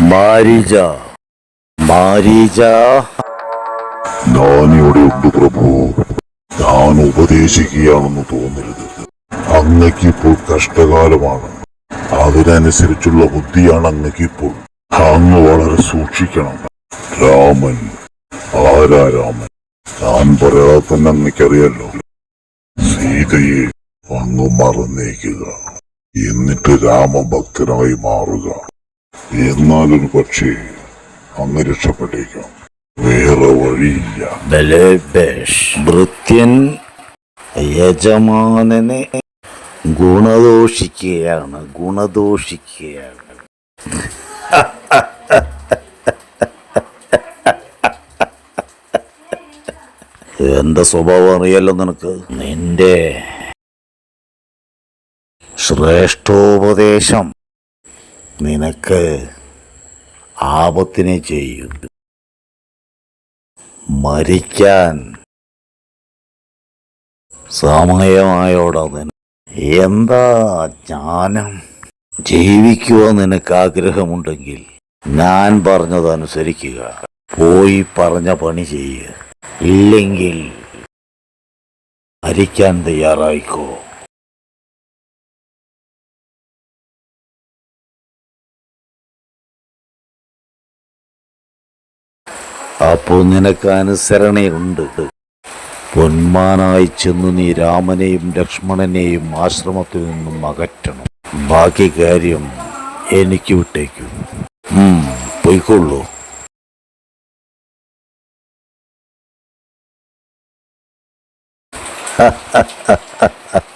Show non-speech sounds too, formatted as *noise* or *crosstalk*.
മാരീജ. മാരീജ. ഞാനിവിടെ ഉണ്ട് പ്രഭു. ഞാൻ ഉപദേശിക്കുകയാണെന്ന് തോന്നരുത്. അങ്ങക്കിപ്പോൾ കഷ്ടകാലമാണ്. അതിനനുസരിച്ചുള്ള ബുദ്ധിയാണ് അങ്ങക്കിപ്പോൾ. അങ്ങ് വളരെ സൂക്ഷിക്കണം. രാമൻ. ആരാ രാമൻ? ഞാൻ പറയാതെ തന്നെ അങ്ങക്കറിയാലോ. സീതയെ അങ്ങ് മറന്നേക്കുക. എന്നിട്ട് രാമഭക്തനായി മാറുക. എന്നാലൊരു പക്ഷേ അന്ന് രക്ഷപ്പെട്ടേക്കാം. വേറെ വഴിയില്ല. ഭൃത്യൻ യജമാനനെ ഗുണദോഷിക്കുകയാണ് ഗുണദോഷിക്കുകയാണ്. എന്റെ സ്വഭാവം അറിയാലോ നിനക്ക്? നിന്റെ ശ്രേഷ്ഠോപദേശം. നിനക്ക് ആപത്തിനെ ചെയ്യും. മരിക്കാൻ സമയമായോടതിന് എന്താ ജ്ഞാനം? ജീവിക്കുവാൻ നിനക്ക് ആഗ്രഹമുണ്ടെങ്കിൽ ഞാൻ പറഞ്ഞതനുസരിക്കുക. പോയി പറഞ്ഞ പണി ചെയ്യുക ഇല്ലെങ്കിൽ മരിക്കാൻ തയ്യാറായിക്കോ. അപ്പോൾ നിനക്ക് അനുസരണയുണ്ട് പൊന്മാനായി ചെന്ന് നീ രാമനെയും ലക്ഷ്മണനെയും ആശ്രമത്തിൽ നിന്നും അകറ്റണം. ബാക്കി കാര്യം എനിക്ക് വിട്ടേക്കൂ. ha പൊയ്ക്കൊള്ളൂ. *laughs*